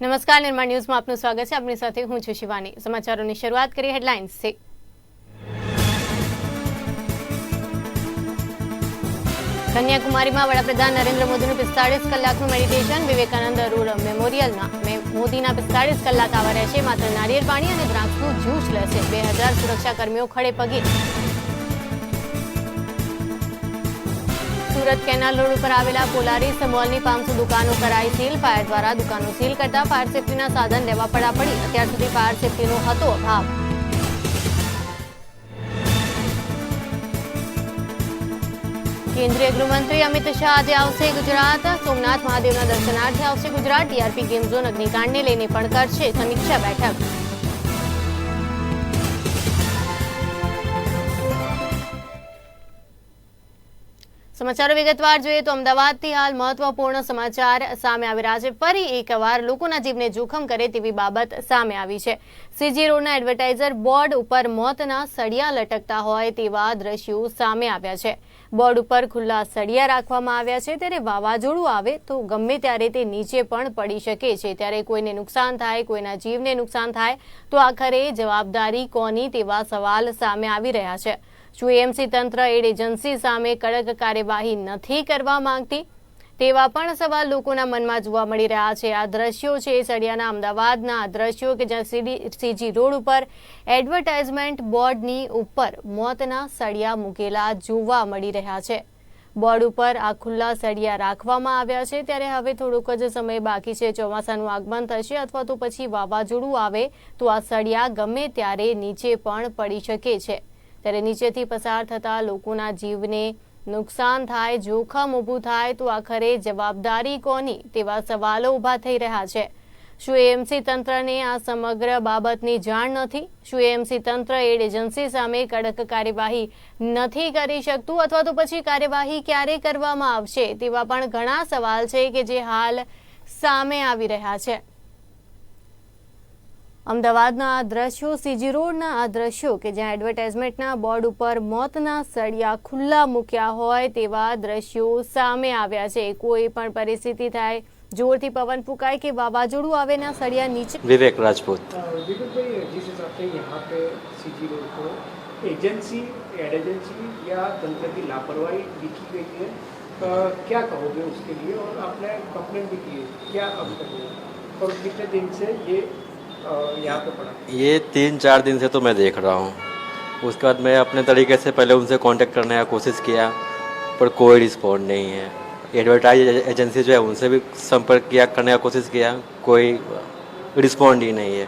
નમસ્કાર, નિર્માણ ન્યૂઝમાં આપનું સ્વાગત છે. આપની સાથે હું છું શિવાની. સમાચારોની શરૂઆત કરી હેડલાઇન્સથી કન્યાકુમારીમાં વડાપ્રધાન નરેન્દ્ર મોદીનું પિસ્તાળીસ કલાકનું મેડિટેશન. વિવેકાનંદ રૂરલ મેમોરિયલમાં મોદીના પિસ્તાળીસ કલાક આવા રહેશે માત્ર નારિયેળ પાણી અને દ્રાક્ષનું જ્યુસ લેશે. બે હજાર સુરક્ષા કર્મીઓ ખડે પગે. સુરત કેનાલ રોડ ઉપર આવેલા પોલારીસ મોલની પાંચસો દુકાનો કરાઈ સીલ. ફાયર દ્વારા દુકાનો સીલ કરતા ફાયર સેફટીના સાધન લેવા પડા પડી અત્યાર સુધી ફાયર સેફટીનો હતો અભાવ. કેન્દ્રીય ગૃહમંત્રી અમિત શાહ આજે આવશે ગુજરાત. સોમનાથ મહાદેવના દર્શનાર્થે આવશે ગુજરાત. ટીઆરપી ગેમ ઝોન અગ્નિકાંડને લઈને પણ કરશે સમીક્ષા બેઠક. સમાચારો વિગતવાર જોઈએ તો અમદાવાદથી હાલ મહત્વપૂર્ણ સમાચાર સામે આવી રહ્યા છે. ફરી એકવાર લોકોના જીવને જોખમ કરે તેવી બાબત સામે આવી છે. સીજી રોડના એડવર્ટાઇઝર બોર્ડ ઉપર મોતના સળિયા લટકતા હોય તેવા દ્રશ્યો સામે આવ્યા છે. બોર્ડ ઉપર ખુલ્લા સળિયા રાખવામાં આવ્યા છે. ત્યારે વાવાઝોડું આવે તો ગમે ત્યારે તે નીચે પણ પડી શકે છે. ત્યારે કોઈને નુકસાન થાય, કોઈના જીવને નુકસાન થાય, તો આખરે જવાબદારી કોની તેવા સવાલ સામે આવી રહ્યા છે. એએમસી તંત્ર એડ એજન્સી સામે કડક કાર્યવાહી નથી કરવા માંગતી, તેવા પણ સવાલ લોકોના મનમાં જોવા મળી રહ્યા છે. આ દ્રશ્યો છે સળિયાના અમદાવાદના. આ દ્રશ્યો કે જ્યાં સીજી રોડ ઉપર એડવર્ટાઇઝમેન્ટ બોર્ડની ઉપર મોતના સળિયા મૂકેલા જોવા મળી રહ્યા છે. બોર્ડ ઉપર આ ખુલ્લા સળિયા રાખવામાં આવ્યા છે. ત્યારે હવે થોડોક જ સમય બાકી છે. ચોમાસાનું આગમન થશે અથવા તો પછી વાવાઝોડું આવે તો આ સળિયા ગમે ત્યારે નીચે પણ પડી શકે છે. ત્યારે નીચેથી પસાર થતા લોકોના જીવને નુકસાન થાય, જોખમ ઊભું થાય, તો આખરે જવાબદારી કોની? તેવા સવાલો ઊભા થઈ રહ્યા છે. શું એએમસી તંત્રને આ સમગ્ર બાબતની જાણ નથી? શું એએમસી તંત્ર એડ એજન્સી સામે કડક કાર્યવાહી નથી કરી શકતું? અથવા તો પછી કાર્યવાહી ક્યારે કરવામાં આવશે? તેવા પણ ઘણા સવાલ છે કે જે હાલ સામે આવી રહ્યા છે. અમદાવાદના આ દ્રશ્યો સીજી રોડના આ દ્રશ્યો કે જ્યાં એડવર્ટાઇઝમેન્ટના બોર્ડ ઉપર મોતના સળિયા ખુલ્લા મૂક્યા હોય તેવા દ્રશ્યો સામે આવ્યા છે કોઈ પણ પરિસ્થિતિ થાય જોરથી પવન ફૂંકાય કે વાવાઝોડું આવે ના સળિયા નીચે विवेक राजपूत विपुल भाई जिस हिसाब से यहाँ पे सीजी रोड को एजेंसी एड एजेंसी या तंत्र की लापरवाही दिखी गई है अ, क्या कहोगे उसके लिए और आपने कंप्लेन भी की है क्या अब तक हुआ? और कितने दिन से ये अ, यहाँ पे पड़ा। ये तीन चार दिन से तो मैं देख रहा हूँ। उसके बाद मैं अपने तरीके से पहले उनसे कांटेक्ट करने का कोशिश किया, पर कोई रिस्पॉन्ड नहीं है। एडवर्टाइज एजेंसी जो है, उनसे भी संपर्क किया, करने का कोशिश किया, कोई रिस्पॉन्ड ही नहीं है।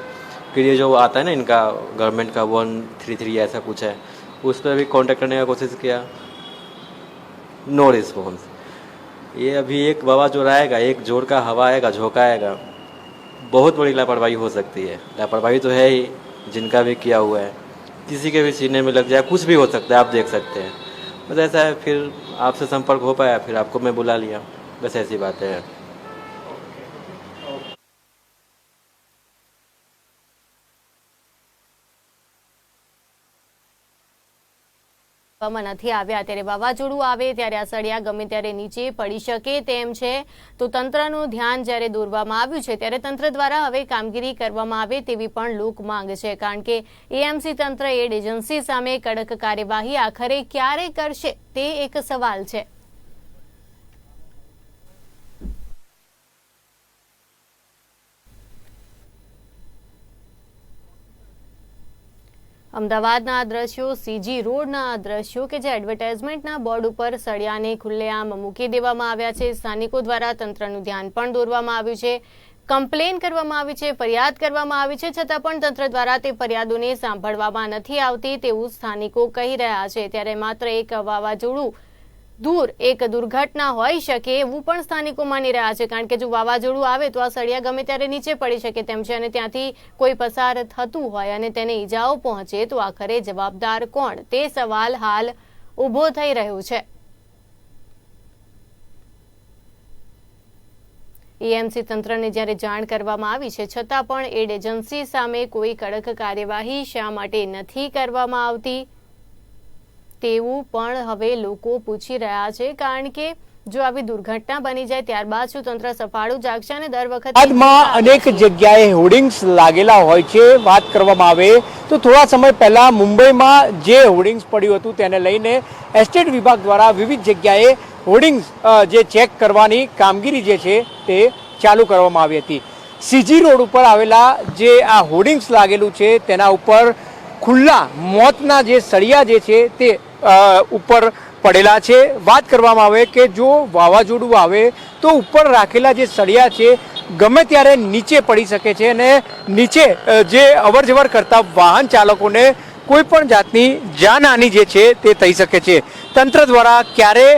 फिर ये जो आता है ना इनका गवर्नमेंट का वन थ्री थ्री ऐसा कुछ है, उस पर भी कांटेक्ट करने का कोशिश किया। नो रिस्पॉन्स ये अभी एक बाबा जो आएगा एक ज़ोर का हवा आएगा, झोंका आएगा। बहुत बड़ी लापरवाही हो सकती है। लापरवाही तो है ही, जिनका भी किया हुआ है। किसी के भी सीने में लग जाए, कुछ भी हो सकता है, आप देख सकते हैं। बस ऐसा है, फिर आपसे संपर्क हो पाया, फिर आपको मैं बुला लिया। बस ऐसी बात है। આપવામાં નથી આવ્યા. ત્યારે વાવાઝોડું આવે ત્યારે આ સળિયા ગમે ત્યારે નીચે પડી શકે તેમ છે. તો તંત્રનું ધ્યાન જ્યારે દોરવામાં આવ્યું છે, ત્યારે તંત્ર દ્વારા હવે કામગીરી કરવામાં આવે તેવી પણ લોક માંગ છે. કારણ કે એએમસી તંત્ર, એડ એજન્સી સામે કડક કાર્યવાહી આખરે ક્યારે કરશે તે એક સવાલ છે. અમદાવાદના આ દ્રશ્યો સીજી રોડના આ દ્રશ્યો કે જે એડવર્ટાઇઝમેન્ટના બોર્ડ ઉપર સળિયાને ખુલ્લેઆમ મૂકી દેવામાં આવ્યા છે. સ્થાનિકો દ્વારા તંત્રનું ધ્યાન પણ દોરવામાં આવ્યું છે. કમ્પ્લેન કરવામાં આવી છે, ફરિયાદ કરવામાં આવી છે, છતાં પણ તંત્ર દ્વારા તે ફરિયાદોને સાંભળવામાં નથી આવતી તેવું સ્થાનિકો કહી રહ્યા છે. ત્યારે માત્ર એક વાવાઝોડું દૂર એક દુર્ઘટના હોઈ શકે એવું પણ સ્થાનિકો માની રહ્યા છે. કારણ કે જો વાવાઝોડું આવે તો આ સળિયા ગમે ત્યારે નીચે પડી શકે તેમ છે અને ત્યાંથી કોઈ પસાર થતું હોય અને તેને ઈજાઓ પહોંચે તો આખરે જવાબદાર કોણ? તે સવાલ હાલ ઊભો થઈ રહ્યો છે. એએમસી તંત્રને જ્યારે જાણ કરવામાં આવી છે, છતાં પણ એડ એજન્સી સામે કોઈ કડક કાર્યવાહી શા માટે નથી કરવામાં આવતી? તેવું પણ હવે લોકો પૂછી રહ્યા છે. કારણ કે જો આવી દુર્ઘટના બની જાય ત્યારબાદ શું તંત્ર સફાળું જાગશે અને દર વખત અનેક જગ્યાએ હોર્ડિંગ્સ લાગેલા હોય છે. વાત કરવામાં આવે તો થોડા સમય પહેલા મુંબઈમાં જે હોર્ડિંગ્સ પડ્યું હતું તેને લઈને એસ્ટેટ વિભાગ દ્વારા વિવિધ જગ્યાએ હોર્ડિંગ્સ જે ચેક કરવાની કામગીરી જે છે તે ચાલુ કરવામાં આવી હતી. સીજી રોડ ઉપર આવેલા જે આ હોર્ડિંગ્સ લાગેલું છે તેના ઉપર ખુલ્લા મોતના જે સળિયા જે છે તે ઉપર પડેલા છે. વાત કરવામાં આવે કે જો વાવાઝોડું આવે તો ઉપર રાખેલા જે સળિયા છે, ગમે ત્યારે નીચે પડી શકે છે અને નીચે જે અવરજવર કરતા વાહન ચાલકોને કોઈ પણ જાતની જાનહાની જે છે તે થઈ શકે છે. તંત્ર દ્વારા ક્યારે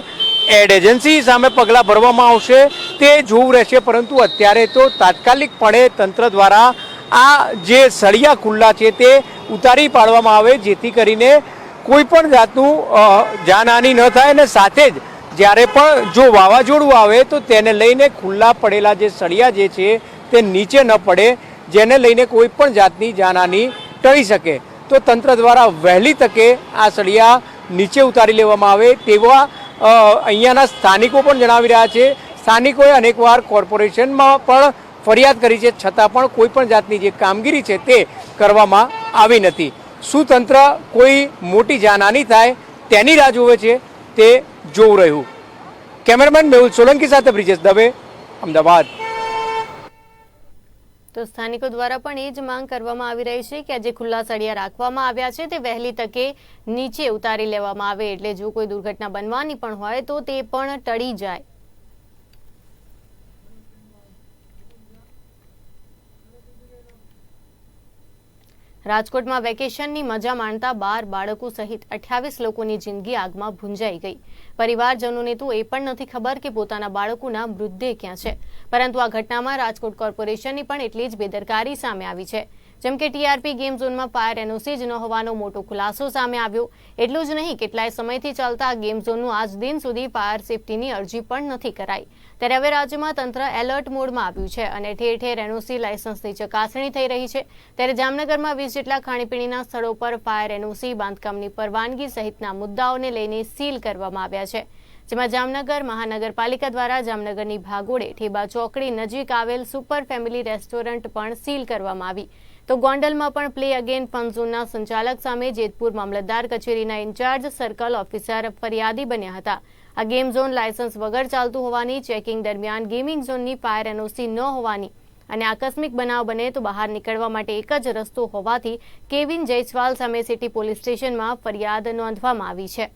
એડ એજન્સી સામે પગલાં ભરવામાં આવશે તે જોવું રહેશે, પરંતુ અત્યારે તો તાત્કાલિકપણે તંત્ર દ્વારા આ જે સળિયા ખુલ્લા છે તે ઉતારી પાડવામાં આવે, જેથી કરીને કોઈ પણ જાતનું જાનહાની ન થાય અને સાથે જ જ્યારે પણ જો વાવાઝોડું આવે તો તેને લઈને ખુલ્લા પડેલા જે સળિયા જે છે તે નીચે ન પડે, જેને લઈને કોઈ પણ જાતની જાનહાનિ ટળી શકે. તો તંત્ર દ્વારા વહેલી તકે આ સળિયા નીચે ઉતારી લેવામાં આવે તેવા અહીંયાના સ્થાનિકો પણ જણાવી રહ્યા છે. સ્થાનિકોએ અનેકવાર કોર્પોરેશનમાં પણ ફરિયાદ કરી છે, છતાં પણ કોઈ પણ જાતની જે કામગીરી છે તે કરવામાં આવી નથી. શું તંત્ર કોઈ મોટી જાનહાની થાય તેની રાહ જોવે છે, તે જોવું રહ્યું. કેમેરામેન મેહુલ સોલંકી સાથે બ્રિજેશ દવે, અમદાવાદ. તો સ્થાનિકો દ્વારા પણ એ જ માંગ કરવામાં આવી રહી છે કે આજે ખુલ્લા સળિયા રાખવામાં આવ્યા છે, તે વહેલી તકે નીચે ઉતારી લેવામાં આવે. એટલે જો કોઈ દુર્ઘટના બનવાની પણ હોય તો તે પણ ટળી જાય. રાજકોટમાં વેકેશનની મજા માણતા બાર બાળકો સહિત અઠ્યાવીસ લોકોની જિંદગી આગમાં ભૂંજાઈ ગઈ. પરિવારજનોને તો એ પણ નથી ખબર કે પોતાના બાળકોના મૃતદેહ ક્યાં છે. પરંતુ આ ઘટનામાં રાજકોટ કોર્પોરેશનની પણ એટલી જ બેદરકારી સામે આવી છે. જેમ કે ટીઆરપી ગેમ ઝોનમાં ફાયર એનઓસી જ ન હોવાનો મોટો ખુલાસો સામે આવ્યો. એટલું જ નહીં, કેટલાય સમયથી ચાલતા ગેમ ઝોનનું આજ દિન સુધી ફાયર સેફટીની અરજી પણ નથી કરાઈ. ત્યારે હવે રાજ્યમાં તંત્ર એલર્ટ મોડમાં આવ્યું છે અને ઠેર ઠેર એનઓસી લાયસન્સની ચકાસણી થઈ રહી છે. ત્યારે જામનગરમાં વીસ જેટલા ખાણીપીણીના સ્થળો પર ફાયર એનઓસી બાંધકામની પરવાનગી સહિતના મુદ્દાઓને લઈને સીલ કરવામાં આવ્યા છે. જેમાં જામનગર મહાનગરપાલિકા દ્વારા જામનગરની ભાગોળે ઠેબા ચોકડી નજીક આવેલ સુપર ફેમિલી રેસ્ટોરન્ટ પણ સીલ કરવામાં આવી. તો ગોંડલમાં પણ પ્લે અગેન ફન ઝોનના સંચાલક સામે જેતપુર મામલતદાર કચેરીના ઇન્ચાર્જ સર્કલ ઓફિસર ફરિયાદી બન્યા હતા. આ ગેમ ઝોન લાયસન્સ વગર ચાલતું હોવાની ચેકિંગ દરમિયાન ગેમિંગ ઝોનની ફાયર એનઓસી ન હોવાની અને આકસ્મિક બનાવ બને તો બહાર નીકળવા માટે એક જ રસ્તો હોવાથી કેવિન જયસ્વાલ સામે સિટી પોલીસ સ્ટેશનમાં ફરિયાદ નોંધવામાં આવી છે.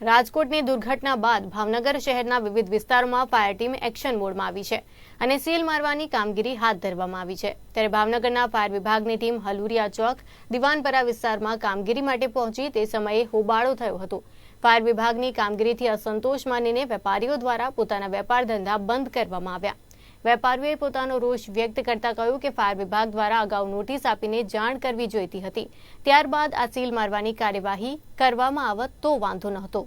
રાજકોટની દુર્ઘટના બાદ ભાવનગર શહેરના વિવિધ વિસ્તારોમાં ફાયર ટીમ એક્શન મોડમાં આવી છે અને સીલ મારવાની કામગીરી હાથ ધરવામાં આવી છે. ત્યારે ભાવનગરના ફાયર વિભાગની ટીમ હલુરિયા ચોક, દિવાનપરા વિસ્તારમાં કામગીરી માટે પહોંચી તે સમયે હોબાળો થયો હતો. ફાયર વિભાગની કામગીરીથી અસંતોષ માનીને વેપારીઓ દ્વારા પોતાના વેપાર ધંધા બંધ કરવામાં આવ્યા. વેપારીઓએ પોતાનો રોષ વ્યક્ત કરતા કહ્યું કે ફાયર વિભાગ દ્વારા અગાઉ નોટિસ આપીને જાણ કરવી જોઈતી હતી. ત્યારબાદ આ સીલ મારવાની કાર્યવાહી કરવામાં આવત તો વાંધો નહોતો.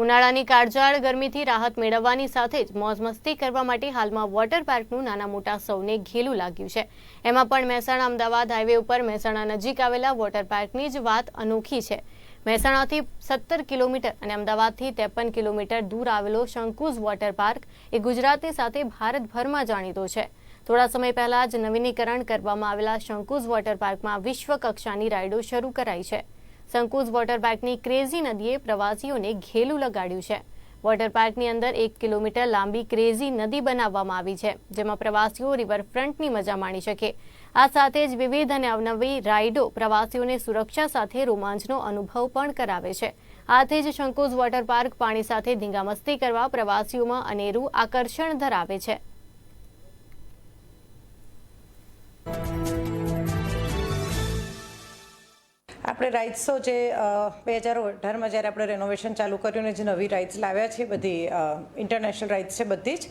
ઉનાળાની કાળજાળ ગરમીથી રાહત મેળવવાની સાથે જ મોજ મસ્તી કરવા માટે હાલમાં વોટર પાર્કનું નાના મોટા સૌને ઘેલું લાગ્યું છે. એમાં પણ મહેસાણા અમદાવાદ હાઈવે ઉપર મહેસાણા નજીક આવેલા વોટર પાર્કની જ વાત અનોખી છે. મહેસાણાથી સત્તર કિલોમીટર અને અમદાવાદથી ત્રેપન કિલોમીટર દૂર આવેલો શંકુઝ વોટર પાર્ક એ ગુજરાતની સાથે ભારતભરમાં જાણીતો છે. થોડા સમય પહેલા જ નવીનીકરણ કરવામાં આવેલા શંકુઝ વોટર પાર્કમાં વિશ્વ કક્ષાની રાઇડો શરૂ કરાઈ છે. સંકુઝ વોટર પાર્કની ક્રેઝી નદીએ પ્રવાસીઓને ઘેલું લગાડ્યું છે. વોટર પાર્કની અંદર એક કિલોમીટર લાંબી ક્રેઝી નદી બનાવવામાં આવી છે, જેમાં પ્રવાસીઓ રિવરફ્રન્ટની મજા માણી શકે. આ સાથે જ વિવિધ અને અવનવી રાઇડો પ્રવાસીઓને સુરક્ષા સાથે રોમાંચનો અનુભવ પણ કરાવે છે. આથી જ શંકોઝ વોટર પાર્ક પાણી સાથે ધીંગામસ્તી કરવા પ્રવાસીઓમાં અનેરું આકર્ષણ ધરાવે છે. આપણે રાઇટ્સો જે બે હજાર અઢારમાં જ્યારે આપણે રેનોવેશન ચાલુ કર્યું ને જે નવી રાઇડ્સ લાવ્યા છે, બધી ઇન્ટરનેશનલ રાઇડ્સ છે બધી જ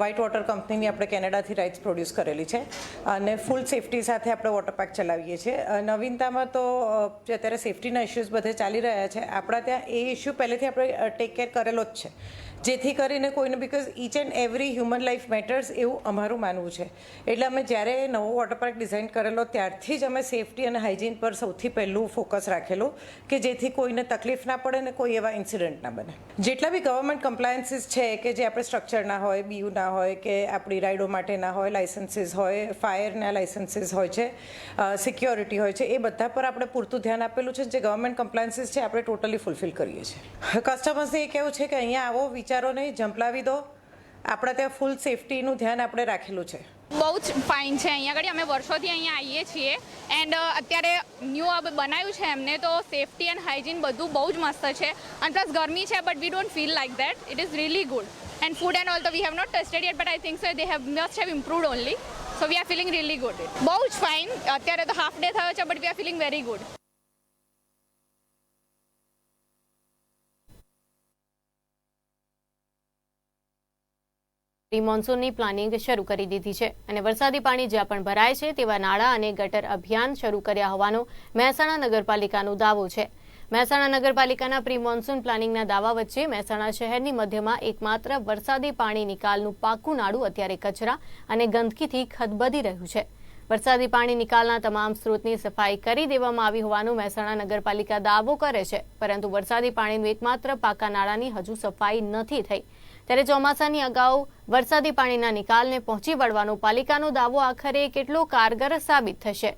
વ્હાઇટ વોટર કંપનીની આપણે કેનેડાથી રાઇટ્સ પ્રોડ્યુસ કરેલી છે. અને ફૂલ સેફટી સાથે આપણે વોટર ચલાવીએ છીએ. નવીનતામાં તો અત્યારે સેફટીના ઇસ્યુઝ બધે ચાલી રહ્યા છે, આપણા ત્યાં એ ઇસ્યુ પહેલેથી આપણે ટેક કેર કરેલો જ છે. જેથી કરીને કોઈને because each and every human life matters એવું અમારું માનવું છે. એટલે અમે જ્યારે નવો વોટર પાર્ક ડિઝાઇન કરેલો, ત્યારથી જ અમે સેફટી અને હાઇજીન પર સૌથી પહેલું ફોકસ રાખેલું કે જેથી કોઈને તકલીફ ના પડે ને કોઈ એવા ઇન્સિડન્ટ ના બને. જેટલા બી ગવર્મેન્ટ કમ્પ્લાયન્સીસ છે કે જે આપણે સ્ટ્રક્ચરના હોય બીયુના હોય, કે આપણી રાઇડો માટેના હોય લાઇસન્સીસ હોય ફાયરના લાઇસન્સીસ હોય છે સિક્યોરિટી હોય છે, એ બધા પર આપણે પૂરતું ધ્યાન આપેલું છે જે ગવર્મેન્ટ કમ્પ્લાયન્સીસ છે, આપણે ટોટલી ફૂલફિલ કરીએ છીએ. કસ્ટમર્સને એ કહેવું છે કે અહીંયા આવો વિચારો નહીં જંપલાવી દો. આપણા ત્યાં ફૂલ સેફટીનું ધ્યાન આપણે રાખેલું છે. બહુ જ ફાઇન છે. અહીંયા આગળ અમે વર્ષોથી અહીંયા આવીએ છીએ. એન્ડ અત્યારે ન્યૂ હબ બનાવ્યું છે એમને, તો સેફટી એન્ડ હાઇજીન બધું બહુ જ મસ્ત છે. અને પ્લસ ગરમી છે but we don't feel like that it is really good and food and all તો we have not tasted yet but I think so they have must have improved only so we are feeling really good બહુ જ fine અત્યારે તો half day થયો છે but we are feeling very good pre મોન્સૂનની planning શરૂ કરી દીધી છે અને વરસાદી પાણી જ્યાં પણ ભરાય છે તેવા નાળા અને ગટર અભિયાન શરૂ કર્યા હોવાનો મહેસાણા નગરપાલિકાનો દાવો છે. મહેસાણા નગરપાલિકાના પ્રી મોન્સૂન પ્લાનિંગના દાવા વચ્ચે મહેસાણા શહેરની મધ્યમાં એકમાત્ર વરસાદી પાણી નિકાલનું પાકું નાડું અત્યારે કચરા અને ગંદકીથી ખદબદી રહ્યું છે. વરસાદી પાણી નિકાલના તમામ સ્ત્રોતની સફાઈ કરી દેવામાં આવી હોવાનું મહેસાણા નગરપાલિકા દાવો કરે છે, પરંતુ વરસાદી પાણીનું એકમાત્ર પાકા નાળાની હજુ સફાઈ નથી થઈ. ત્યારે ચોમાસાની અગાઉ વરસાદી પાણીના નિકાલને પહોંચી વળવાનો પાલિકાનો દાવો આખરે કેટલો કારગર સાબિત થશે?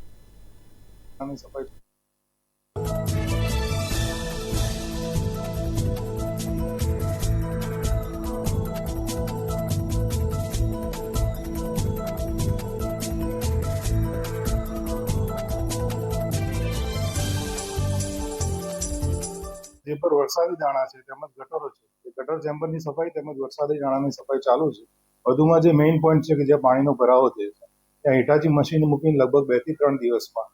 જે પર વરસાદી દાણા છે તેમજ ગટરો છે ગટર ચેમ્બરની સફાઈ તેમજ વરસાદી નાણાંની સફાઈ ચાલુ છે. વધુમાં જે મેઇન પોઈન્ટ છે કે જ્યાં પાણીનો ભરાવો થયો છે, ત્યાં હિટાચી મશીન મૂકીને લગભગ બેથી ત્રણ દિવસમાં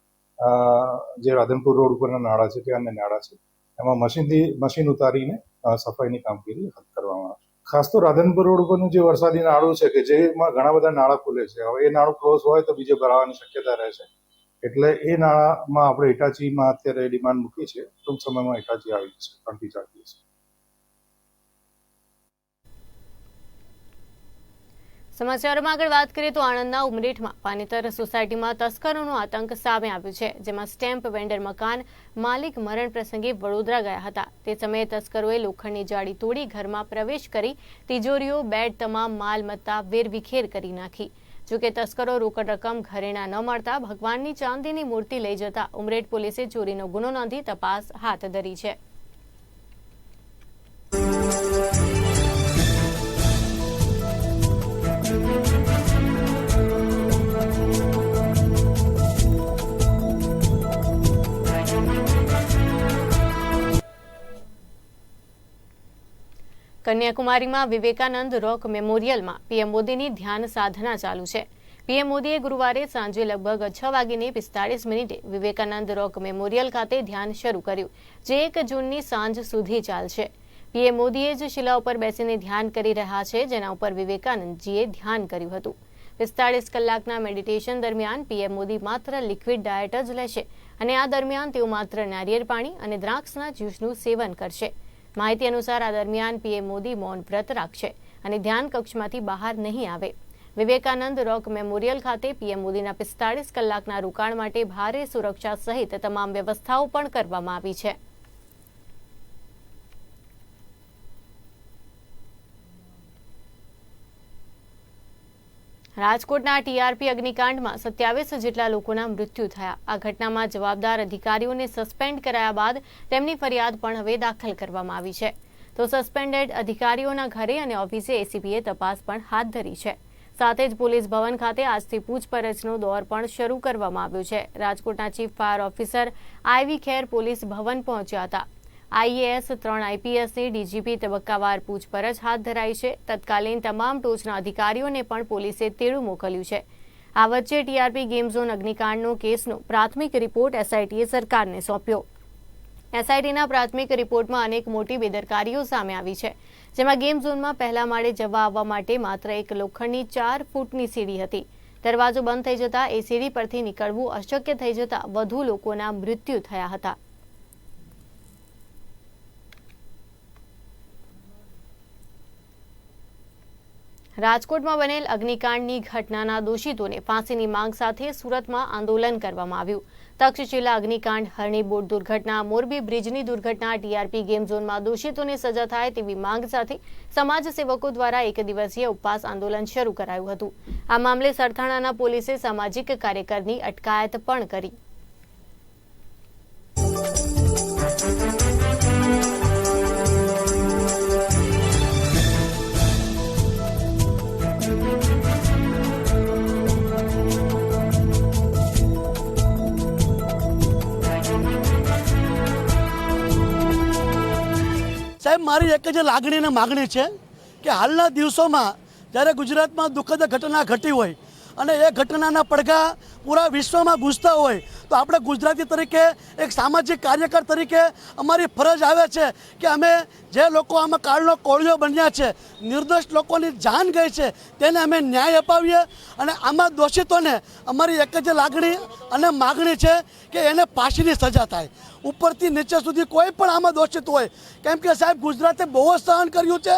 જે રાધનપુર રોડ ઉપરના નાળા છે ત્યાંના નાળા છે, એમાં મશીનથી મશીન ઉતારીને સફાઈની કામગીરી હાથ કરવામાં આવશે ખાસ તો રાધનપુર રોડ ઉપરનું જે વરસાદી નાળું છે કે જેમાં ઘણા બધા નાળા ખુલે છે. હવે એ નાળું ક્લોઝ હોય તો બીજે ભરાવાની શક્યતા રહે છે. એટલે એ નાળામાં આપણે હિટાચીમાં અત્યારે ડિમાન્ડ મૂકી છે. ટૂંક સમયમાં હિટાચી આવી જશે, ત્રણથી ચાર દિવસ. સમાચારોમાં આગળ વાત કરીએ તો આણંદના ઉમરેઠમાં પાનેતર સોસાયટીમાં તસ્કરોનો આતંક સામે આવ્યો છે, જેમાં સ્ટેમ્પ વેન્ડર મકાન માલિક મરણ પ્રસંગે વડોદરા ગયા હતા. તે સમયે તસ્કરોએ લોખંડની જાળી તોડી ઘરમાં પ્રવેશ કરી તિજોરીઓ બેડ તમામ માલ, મત્તા વેરવિખેર કરી નાખી. જોકે તસ્કરો રોકડ રકમ ઘરેણા ન મળતા ભગવાનની ચાંદીની મૂર્તિ લઈ જતા ઉમરેઠ પોલીસે ચોરીનો ગુનો નોંધી તપાસ હાથ ધરી છે. કન્યાકુમારીમાં વિવેકાનંદ રોક મેમોરિયલમાં પીએમ મોદીની ધ્યાન સાધના ચાલુ છે. પીએમ મોદીએ ગુરુવારે સાંજે લગભગ છ વાગીને પિસ્તાળીસ મિનિટે વિવેકાનંદ રોક મેમોરિયલ ખાતે ધ્યાન શરૂ કર્યું, જે એક જૂનની સાંજ સુધી ચાલશે. પીએમ મોદીએ જ શિલા ઉપર બેસીને ધ્યાન કરી રહ્યા છે, જેના ઉપર વિવેકાનંદજીએ ધ્યાન કર્યું હતું. પિસ્તાળીસ કલાકના મેડિટેશન દરમિયાન પીએમ મોદી માત્ર લિક્વિડ ડાયટ જ લેશે અને આ દરમિયાન તેઓ માત્ર નારિયેળ પાણી અને દ્રાક્ષના જ્યુસનું સેવન કરશે. માહિતી અનુસાર આ દરમિયાન પીએમ મોદી મૌન વ્રત રાખશે અને ધ્યાન કક્ષમાંથી બહાર નહીં આવે. વિવેકાનંદ રોક મેમોરિયલ ખાતે પીએમ મોદીના પિસ્તાળીસ કલાકના રોકાણ માટે ભારે સુરક્ષા સહિત તમામ વ્યવસ્થાઓ પણ કરવામાં આવી છે. રાજકોટના ટીઆરપી અગ્નિકાંડમાં સત્યાવીસ જેટલા લોકોના મૃત્યુ થયા. આ ઘટનામાં જવાબદાર અધિકારીઓને સસ્પેન્ડ કરાયા બાદ તેમની ફરિયાદ પણ હવે દાખલ કરવામાં આવી છે. તો સસ્પેન્ડેડ અધિકારીઓના ઘરે અને ઓફિસે એસીબીએ તપાસ પણ હાથ ધરી છે. સાથે જ પોલીસ ભવન ખાતે આજથી પૂછપરછનો દોર પણ શરૂ કરવામાં આવ્યો છે. રાજકોટના chief fire officer I V Kher police ભવન પહોંચ્યા હતા. આઈએએસ ત્રણ, આઈપીએસની ડીજીપી તબક્કાવાર પૂછપરછ હાથ ધરાઈ છે. તત્કાલીન તમામ ટોચના અધિકારીઓને પણ પોલીસે તેડું મોકલ્યું છે. આ વચ્ચે ટીઆરપી ગેમ ઝોન અગ્નિકાંડનો કેસનો પ્રાથમિક રિપોર્ટ એસઆઈટીએ સરકારને સોંપ્યો. એસઆઈટીના પ્રાથમિક રિપોર્ટમાં અનેક મોટી બેદરકારીઓ સામે આવી છે, જેમાં ગેમ ઝોનમાં પહેલા માળે જવા આવવા માટે માત્ર એક લોખંડની ચાર ફૂટની સીડી હતી. દરવાજો બંધ થઈ જતા એ સીડી પરથી નીકળવું અશક્ય થઈ જતા વધુ લોકોના મૃત્યુ થયા હતા. રાજકોટમાં બનેલ અગ્નિકાંડની ઘટનાના દોષિતોને ફાંસીની માંગ સાથે સુરતમાં આંદોલન કરવામાં આવ્યું. તક્ષશિલા અગ્નિકાંડ, હરણી બોટ દુર્ઘટના, મોરબી બ્રિજની દુર્ઘટના, ટીઆરપી ગેમ ઝોનમાં દોષિતોને સજા થાય તેવી માંગ સાથે સમાજસેવકો દ્વારા એક દિવસીય ઉપવાસ આંદોલન શરૂ કરાયું હતું. આ મામલે સરથાણાના પોલીસે સામાજિક કાર્યકરની અટકાયત પણ કરી. સાહેબ, મારી એક જ લાગણી અને માગણી છે કે હાલના દિવસોમાં જ્યારે ગુજરાતમાં દુઃખદ ઘટના ઘટી હોય અને એ ઘટનાના પડઘા પૂરા વિશ્વમાં ગુજતા હોય, તો આપણે ગુજરાતી તરીકે, એક સામાજિક કાર્યકર તરીકે અમારી ફરજ આવે છે કે અમે જે લોકો આમાં કાળનો કોળિયો બન્યા છે, નિર્દોષ લોકોની જાન ગઈ છે, તેને અમે ન્યાય અપાવીએ અને આમાં દોષિતોને અમારી એક જ લાગણી અને માગણી છે કે એને પાછીની સજા થાય. ઉપરથી નીચે સુધી કોઈ પણ આમાં દોષિત હોય. કેમ કે સાહેબ, ગુજરાતે બહુ જ સહન કર્યું છે.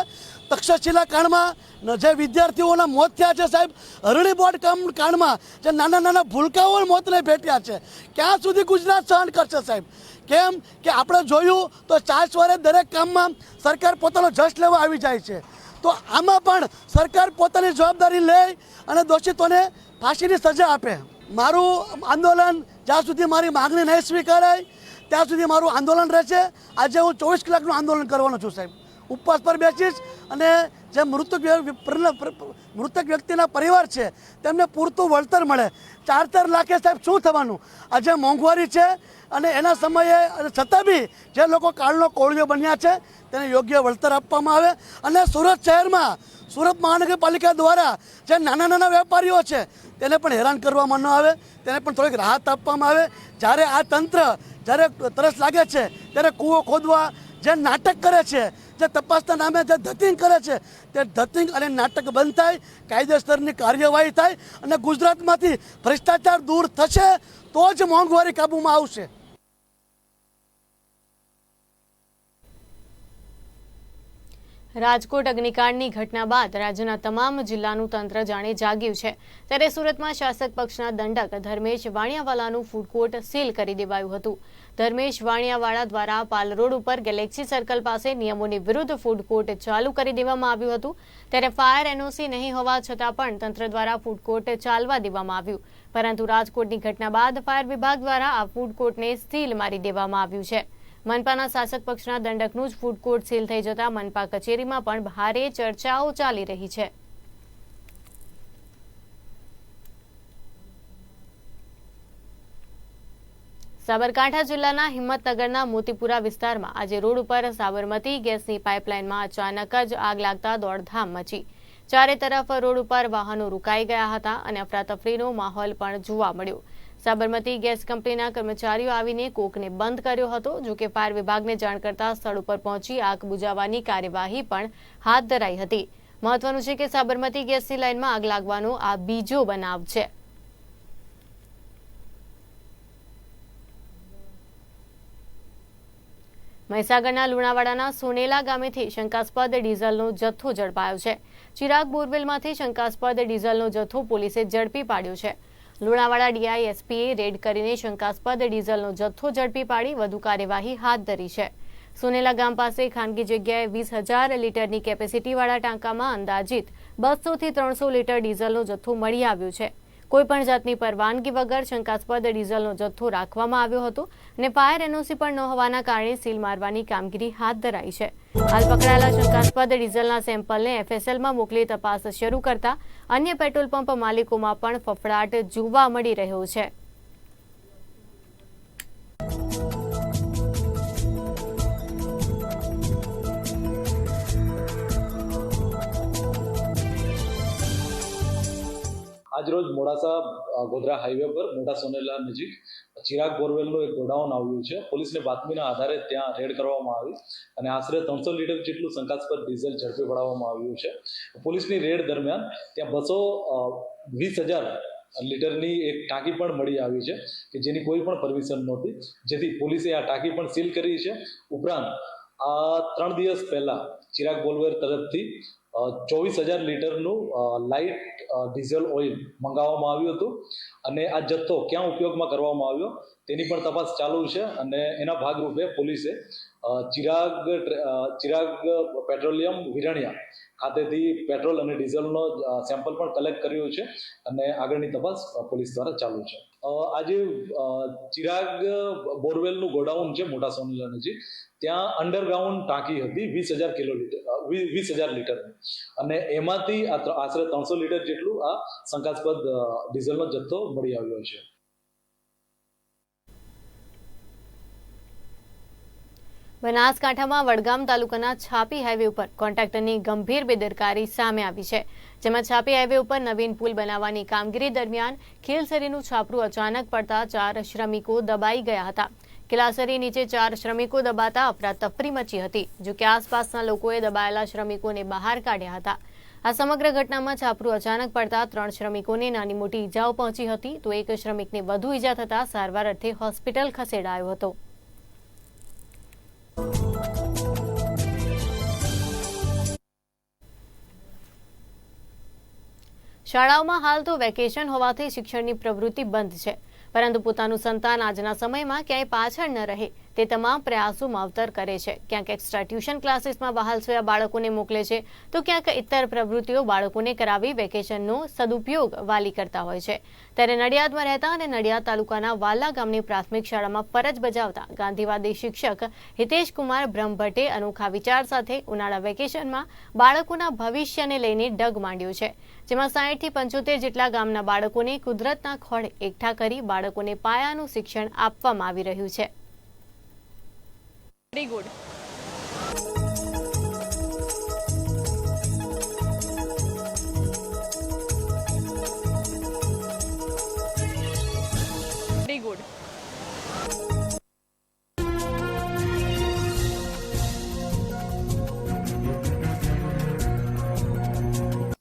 તક્ષશિલા કાંડમાં જે વિદ્યાર્થીઓના મોત થયા છે સાહેબ હરણી બોર્ડ કાંડમાં જે નાના નાના ભૂલકાઓ મોતને ભેટ્યા છે. ક્યાં સુધી ગુજરાત સહન કરશે સાહેબ? કેમ કે આપણે જોયું તો ચાર સવારે દરેક કામમાં સરકાર પોતાનો જશ લેવા આવી જાય છે. તો આમાં પણ સરકાર પોતાની જવાબદારી લે અને દોષિતોને ફાંસીની સજા આપે. મારું આંદોલન જ્યાં સુધી મારી માગણી નહીં સ્વીકારાય ત્યાં સુધી મારું આંદોલન રહેશે. આજે હું ચોવીસ કલાકનું આંદોલન કરવાનો છું સાહેબ. ઉપવાસ પર બેસીશ અને જે મૃતક મૃતક વ્યક્તિના પરિવાર છે, તેમને પૂરતું વળતર મળે. ચાર ચાર લાખે સાહેબ શું થવાનું? આજે મોંઘવારી છે અને એના સમયે છતાં બી જે લોકો કાળનો કોળિયો બન્યા છે, તેને યોગ્ય વળતર આપવામાં આવે. અને સુરત શહેરમાં, સુરત મહાનગરપાલિકા દ્વારા જે નાના નાના વેપારીઓ છે, તેને પણ હેરાન કરવામાં ન આવે, તેને પણ થોડીક રાહત આપવામાં આવે. જ્યારે આ તંત્ર જ્યારે તરસ લાગે છે, ત્યારે કૂવો ખોદવા જે નાટક કરે છે, જે તપાસના નામે જે ધતિંગ કરે છે, તે ધતિંગ અને નાટક બંધ થાય, કાયદેસરની કાર્યવાહી થાય અને ગુજરાતમાંથી ભ્રષ્ટાચાર દૂર થશે, તો જ મોંઘવારી કાબૂમાં આવશે. રાજકોટ અગ્નિકાંડની ઘટના બાદ રાજ્યના તમામ જિલ્લાનું તંત્ર જાણે જાગ્યું છે. ત્યારે સુરતમાં શાસક પક્ષના દંડક ધર્મેશ વાણિયાવાલાનું ફૂડકોર્ટ સીલ કરી દેવાયું હતું. ધર્મેશ વાણિયાવાળા દ્વારા પાલ રોડ ઉપર ગેલેક્સી સર્કલ પાસે નિયમોની વિરુદ્ધ ફૂડ કોર્ટ ચાલુ કરી દેવામાં આવ્યું હતું. ત્યારે ફાયર એનઓસી નહીં હોવા છતાં પણ તંત્ર દ્વારા ફૂડ કોર્ટ ચાલવા દેવામાં આવ્યું. પરંતુ રાજકોટની ઘટના બાદ ફાયર વિભાગ દ્વારા આ ફૂડ કોર્ટને સીલ મારી દેવામાં આવ્યું છે. મનપાના શાસક પક્ષના દંડકનું જ ફૂડ કોર્ટ સીલ થઈ જતા મનપા કચેરીમાં પણ ભારે ચર્ચાઓ ચાલી રહી છે. સાબરકાંઠા જિલ્લાના હિંમતનગરના મોતીપુરા વિસ્તારમાં આજે રોડ ઉપર સાબરમતી ગેસની પાઇપલાઇનમાં અચાનક જ આગ લાગતા દોડધામ મચી. ચારે તરફ રોડ ઉપર વાહનો રોકાઈ ગયા હતા અને અફરાતફરીનો માહોલ પણ જોવા મળ્યો. સાબરમતી ગેસ કંપનીના કર્મચારીઓ આવીને કોકને બંધ કર્યો હતો, જો કે ફાયર વિભાગને જાણ કરતા સ્થળ ઉપર પહોંચી આગ બુજાવવાની કાર્યવાહી પણ હાથ ધરાઈ હતી. મહત્વનું છે કે સાબરમતી ગેસની લાઇનમાં આગ લાગવાનો આ બીજો બનાવ છે. મહીસાગરના લુણાવાડાના સોનેલા ગામેથી શંકાસ્પદ ડીઝલનો જથ્થો ઝડપાયો છે. ચિરાગ બોરવેલમાંથી શંકાસ્પદ ડીઝલનો જથ્થો પોલીસે ઝડપી પાડ્યો છે. લુણાવાડા ડીઆઈએસપીએ રેડ કરીને શંકાસ્પદ ડીઝલનો જથ્થો ઝડપી પાડી વધુ કાર્યવાહી હાથ ધરી છે. સોનેલા ગામ પાસે ખાનગી જગ્યાએ વીસ હજાર લીટરની કેપેસિટીવાળા ટાંકામાં અંદાજિત બસોથી ત્રણસો લીટર ડીઝલનો જથ્થો મળી આવ્યો છે. કોઈપણ જાતની પરવાનગી વગર શંકાસ્પદ ડીઝલનો જથ્થો રાખવામાં આવ્યો હતો અને ફાયર એનઓસી પણ ન હોવાના કારણે સીલ મારવાની કામગીરી હાથ ધરાઈ છે. હાલ પકડાયેલા શંકાસ્પદ ડીઝલના સેમ્પલને એફએસએલમાં મોકલી તપાસ શરૂ કરતા અન્ય પેટ્રોલ પંપ માલિકોમાં પણ ફફડાટ જોવા મળી રહ્યો છે. આજરોજ મોડાસા ગોધરા હાઈવે પર મોટા સોનેલા નજીક ચિરાગ બોરવેલનું એક ગોડાઉન આવ્યું છે. પોલીસને બાતમીના આધારે ત્યાં રેડ કરવામાં આવી અને આશરે ત્રણસો લીટર જેટલું શંકાસ્પદ ડીઝલ ઝડપી પડાવવામાં આવ્યું છે. પોલીસની રેડ દરમિયાન ત્યાં બસો વીસ હજાર લીટરની એક ટાંકી પણ મળી આવી છે કે જેની કોઈ પણ પરમિશન નહોતી. જેથી પોલીસે આ ટાંકી પણ સીલ કરી છે. ઉપરાંત, આ ત્રણ દિવસ પહેલા ચિરાગ બોલવેર તરફથી ચોવીસ હજાર લીટરનું લાઇટ ડીઝલ ઓઇલ મંગાવવામાં આવ્યું હતું અને આ જથ્થો ક્યાં ઉપયોગમાં કરવામાં આવ્યો તેની પણ તપાસ ચાલુ છે અને એના ભાગરૂપે પોલીસે ચિરાગ ચિરાગ પેટ્રોલિયમ વિરણિયા ખાતેથી પેટ્રોલ અને ડીઝલનો સેમ્પલ પણ કલેક્ટ કર્યો છે અને આગળની તપાસ પોલીસ દ્વારા ચાલુ છે. આજે ચિરાગ બોરવેલનું ગોડાઉન છે મોટા સોનીલા નજીક. ત્યાં અંડરગ્રાઉન્ડ ટાંકી હતી વીસ હજાર કિલો લીટર વીસ હજાર લીટરની. અને એમાંથી આશરે ત્રણસો લીટર જેટલું આ શંકાસ્પદ ડીઝલનો જથ્થો મળી આવ્યો છે. બનાસકાંઠામાં વડગામ તાલુકાના છાપી હાઈવે ઉપર કોન્ટ્રાક્ટરની ગંભીર બેદરકારી સામે આવી છે. જેમાં છાપી હાઈવે ઉપર નવીન પુલ બનાવવાની કામગીરી દરમિયાન ખીલસરીનું છાપરું અચાનક પડતા ચાર શ્રમિકો દબાઈ ગયા હતા. કિલાસરી નીચે ચાર શ્રમિકો દબાતા અફરાતફરી મચી હતી, જો કે આસપાસના લોકોએ દબાયેલા શ્રમિકોને બહાર કાઢ્યા હતા. આ સમગ્ર ઘટનામાં છાપરું અચાનક પડતા ત્રણ શ્રમિકોને નાની મોટી ઈજાઓ પહોંચી હતી, તો એક શ્રમિકને વધુ ઈજા થતા સારવાર અર્થે હોસ્પિટલ ખસેડાયો હતો. શાળાઓમાં હાલ તો વેકેશન હોવાથી શિક્ષણની પ્રવૃત્તિ બંધ છે. પરંતુ પોતાનું સંતાન આજના સમયમાં ક્યાંય પાછળ ન રહે. તે તમામ પ્રયાસો માવતર કરે છે. ક્યાંક એક્સ્ટ્રા ટ્યુશન ક્લાસીસમાં બહાલ સોયા બાળકોને મોકલે છે, તો ક્યાંક ઇતર પ્રવૃત્તિઓ બાળકોને કરાવી વેકેશનનો સદુપયોગ વાલી કરતા હોય છે. ત્યારે નડિયાદમાં રહેતા અને નડિયાદ તાલુકાના વાલા ગામની પ્રાથમિક શાળામાં ફરજ બજાવતા ગાંધીવાદી શિક્ષક હિતેશ કુમાર બ્રહ્મભટ્ટે અનોખા વિચાર સાથે ઉનાળા વેકેશનમાં બાળકોના ભવિષ્યને લઈને ડગ માંડ્યો છે. જેમાં સાહીઠથી પંચોતેર જેટલા ગામના બાળકોને કુદરતના ખોળ એકઠા કરી બાળકોને પાયાનું શિક્ષણ આપવામાં આવી રહ્યું છે. વેરી ગુડ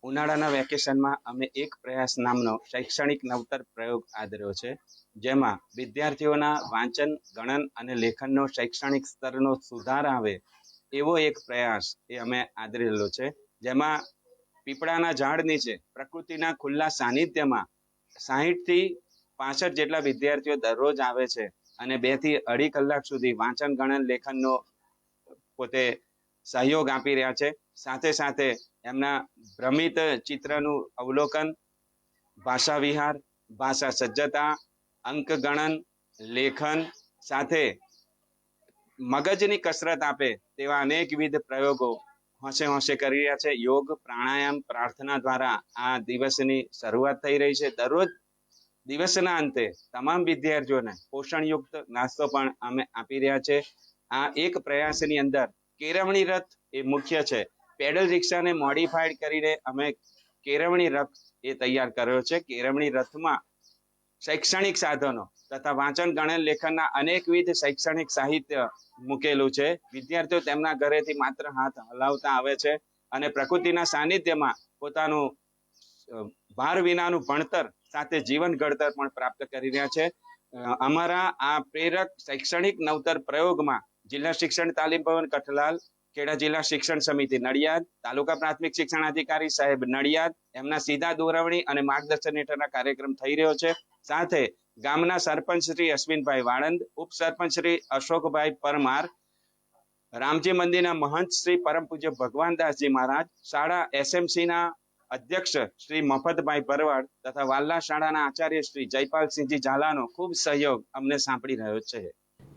ઉનાળાના વેકેશનમાં અમે એક પ્રયાસ નામનો શૈક્ષણિક નવતર પ્રયોગ આદર્યો છે. જેમાં વિદ્યાર્થીઓના વાંચન, ગણન અને લેખનનો શૈક્ષણિક સ્તરનો સુધાર આવે એવો એક પ્રયાસ એ અમે આદરેલો છે. જેમાં પીપળાના ઝાડ નીચે, પ્રકૃતિના ખુલ્લા સાનિધ્યમાં સાહીઠથી પાસઠ જેટલા વિદ્યાર્થીઓ દરરોજ આવે છે અને બેથી અઢી કલાક સુધી વાંચન, ગણન, લેખનનો પોતે સહયોગ આપી રહ્યા છે. સાથે સાથે એમના ભ્રમિત ચિત્રનું અવલોકન, ભાષા વિહાર, ભાષા સજ્જતા અંક ગણન લેખન સાથે મગજની કસરત આપે તેવા અનેકવિધ પ્રયોગો હોંશે હોંશે કરી રહ્યા છે. યોગ, પ્રાણાયામ, પ્રાર્થના દ્વારા આ દિવસની શરૂઆત થઈ રહી છે. દરરોજ દિવસના અંતે તમામ વિદ્યાર્થીઓને પોષણયુક્ત નાસ્તો પણ અમે આપી રહ્યા છે. આ એક પ્રયાસની અંદર કેળવણી રથ એ મુખ્ય છે. પેડલ રિક્ષાને મોડિફાઈડ કરીને અમે કેળવણી રથ એ તૈયાર કર્યો છે. કેળવણી રથમાં શૈક્ષણિક સાધનો તથા વાંચન, ગણન, લેખનના અનેકવિધ શૈક્ષણિક સાહિત્ય મૂકેલું છે. વિદ્યાર્થીઓ તેમના ઘરેથી માત્ર હાથ હલાવતા આવે છે અને પ્રકૃતિના સાનિધ્યમાં પોતાનું ભાર વિનાનું ભણતર સાથે જીવન ઘડતર પણ પ્રાપ્ત કરી રહ્યા છે. અમારા આ પ્રેરક શૈક્ષણિક નવતર પ્રયોગમાં જિલ્લા શિક્ષણ તાલીમ ભવન કઠલાલ ખેડા જિલ્લા શિક્ષણ સમિતિ નડિયાદ, તાલુકા પ્રાથમિક શિક્ષણ અધિકારી સાહેબ નડિયાદ, એમના સીધા દોરવણી અને માર્ગદર્શન હેઠળના કાર્યક્રમ થઈ રહ્યો છે. સાથે ગામના સરપંચ શ્રી અશ્વિનભાઈ વાળંદ ઉપસરપંચ શ્રી અશોકભાઈ પરમાર, રામજી મંદિરના મહંત શ્રી પરમ પૂજ્ય ભગવાનદાસજી મહારાજ, શાળા એસએમસીના અધ્યક્ષ શ્રી મફતભાઈ પરવાડ તથા વાલ્લા શાળાના આચાર્ય શ્રી જયપાલસિંહજી ઝાલાનો ખૂબ સહયોગ અમને સાંપડી રહ્યો છે.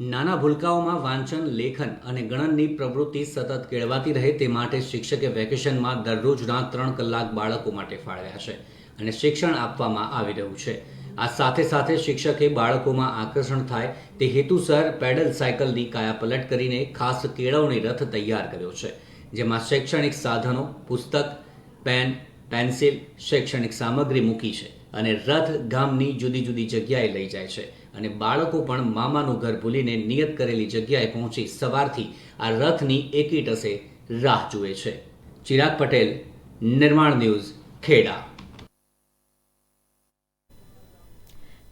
નાના ભૂલકાઓમાં વાંચન, લેખન અને ગણનની પ્રવૃત્તિ સતત કેળવાતી રહે તે માટે શિક્ષકે વેકેશનમાં દરરોજના ત્રણ કલાક બાળકો માટે ફાળવ્યા છે અને શિક્ષણ આપવામાં આવી રહ્યું છે. આ સાથે સાથે શિક્ષકે બાળકોમાં આકર્ષણ થાય તે હેતુસર પેડલ સાયકલની કાયાપલટ કરીને ખાસ કેળવણી રથ તૈયાર કર્યો છે, જેમાં શૈક્ષણિક સાધનો, પુસ્તક, પેન, પેન્સિલ, શૈક્ષણિક સામગ્રી મૂકી છે અને રથ ગામની જુદી જુદી જગ્યાએ લઈ જાય છે. અને બાળકો પણ મામાનું ઘર ભૂલીને નિયત કરેલી જગ્યાએ પહોંચી સવારથી આ રથની એકી ટસે રાહ જુએ છે. ચિરાગ પટેલ, નિર્માણ ન્યૂઝ, ખેડા.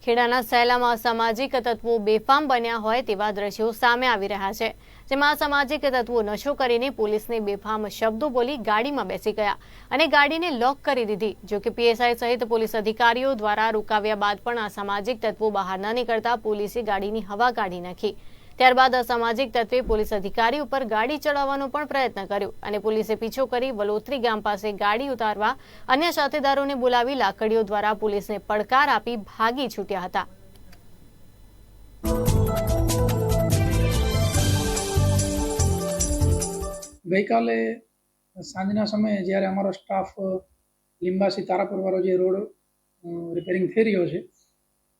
ખેડાના સહેલામાં સામાજિક તત્વો બેફામ બન્યા હોય તેવા દ્રશ્યો સામે આવી રહ્યા છે. જેમાં અસામાજિક તત્વો નશો કરીને પોલીસને બેફામ શબ્દો બોલી ગાડીમાં બેસી ગયા અને ગાડીને લોક કરી દીધી, જો કે પીએસઆઈ સહિત પોલીસ અધિકારીઓ દ્વારા રોકાવ્યા બાદ પણ અસામાજિક તત્વો બહાર ન નીકળતા પોલીસે ગાડીની હવા કાઢી નાખી. ત્યારબાદ અસામાજિક તત્વે પોલીસ અધિકારી ઉપર ગાડી ચડાવવાનો પણ પ્રયત્ન કર્યો અને પોલીસે પીછો કરી વલોત્રી ગામ પાસે ગાડી ઉતારવા અન્ય સાથેદારોને બોલાવી લાકડીઓ દ્વારા પોલીસને પડકાર આપી ભાગી છૂટ્યા હતા. ગઈકાલે સાંજના સમયે જ્યારે અમારો સ્ટાફ લીંબાસી તારાપુરવાળો જે રોડ રિપેરિંગ થઈ રહ્યો છે,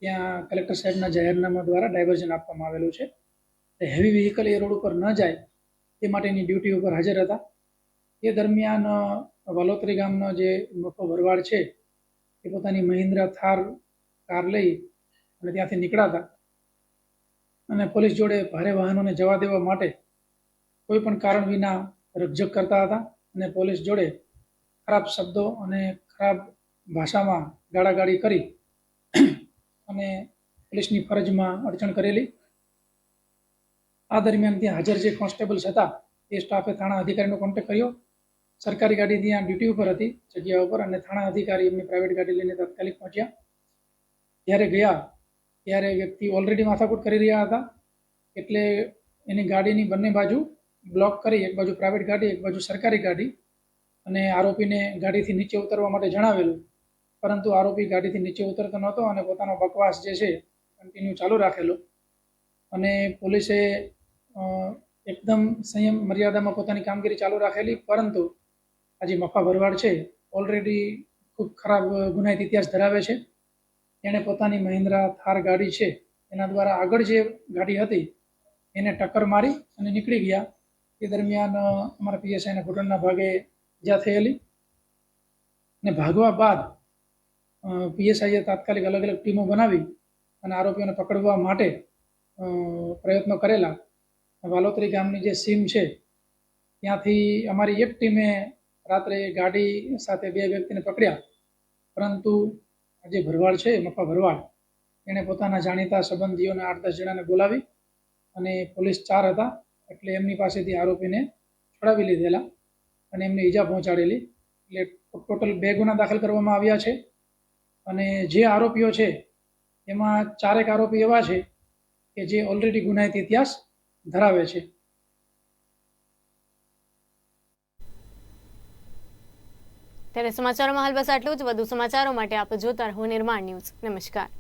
ત્યાં કલેક્ટર સાહેબના જાહેરનામા દ્વારા ડાયવર્ઝન આપવામાં આવેલું છે. હેવી વ્હીકલ એ રોડ ઉપર ન જાય તે માટેની ડ્યુટી ઉપર હાજર હતા. એ દરમિયાન વલોત્રી ગામનો જે મોટો ભરવાડ છે, એ પોતાની મહિન્દ્રા થાર કાર લઈ અને ત્યાંથી નીકળ્યા અને પોલીસ જોડે ભારે વાહનોને જવા દેવા માટે કોઈ પણ કારણ વિના રકઝક કરતા હતા અને પોલીસ જોડે ખરાબ શબ્દો અને ખરાબ ભાષામાં ગાળાગાળી કરી અને પોલીસની ફરજમાં અડચણ કરેલી. આ દરમિયાન ત્યાં હાજર જે કોન્સ્ટેબલ્સ હતા, એ સ્ટાફે થાણા અધિકારીનો કોન્ટેક્ટ કર્યો. સરકારી ગાડી ત્યાં ડ્યુટી ઉપર હતી, જગ્યા ઉપર, અને થાણા અધિકારી એમની પ્રાઇવેટ ગાડી લઈને તાત્કાલિક પહોંચ્યા. જ્યારે ગયા, ત્યારે વ્યક્તિ ઓલરેડી માથાકૂટ કરી રહ્યા હતા. એટલે એની ગાડીની બંને બાજુ બ્લોક કરી, એક બાજુ પ્રાઇવેટ ગાડી, એક બાજુ સરકારી ગાડી. અને આરોપીને ગાડીથી નીચે ઉતરવા માટે જણાવેલું. પરંતુ આરોપી ગાડીથી નીચે ઉતરતો નહોતો અને પોતાનો બકવાસ જે છે કન્ટિન્યુ ચાલુ રાખેલો. અને પોલીસે એકદમ સંયમ મર્યાદામાં પોતાની કામગીરી ચાલુ રાખેલી, પરંતુ આ જે મફા ભરવાડ છે. ઓલરેડી ખૂબ ખરાબ ગુનાહિત ઇતિહાસ ધરાવે છે. એણે પોતાની મહિન્દ્રા થાર ગાડી છે, એના દ્વારા આગળ જે ગાડી હતી, એને ટક્કર મારી અને નીકળી ગયા. એ દરમિયાન અમારા પીએસઆઈના ઘૂંટણના ભાગે ઇજા થયેલી ને ભાગવા બાદ પીએસઆઈએ તાત્કાલિક અલગ અલગ ટીમો બનાવી અને આરોપીઓને પકડવા માટે પ્રયત્નો કરેલા. વાલોત્રી ગામની જે સીમ છે, ત્યાંથી અમારી એક ટીમે રાત્રે ગાડી સાથે બે વ્યક્તિને પકડ્યા. પરંતુ જે ભરવાડ છે મફા ભરવાડ એણે પોતાના જાણીતા સંબંધીઓને આઠ દસ જણાને બોલાવી અને પોલીસ ચાર હતા. એટલે એમની પાસેથી આરોપીને છોડાવી લીધેલા અને એમને ઈજા પહોંચાડેલી. એટલે ટોટલ બે ગુના દાખલ કરવામાં આવ્યા છે. અને જે આરોપીઓ છે, એમાં ચારેક આરોપી એવા છે કે જે ઓલરેડી ગુનાહિત ઇતિહાસ ધરાવે છે. ત્યારે સમાચારોમાં હાલ બસ આટલું જ. વધુ સમાચારો માટે આપ જોતા રહો નિર્માણ ન્યૂઝ. નમસ્કાર.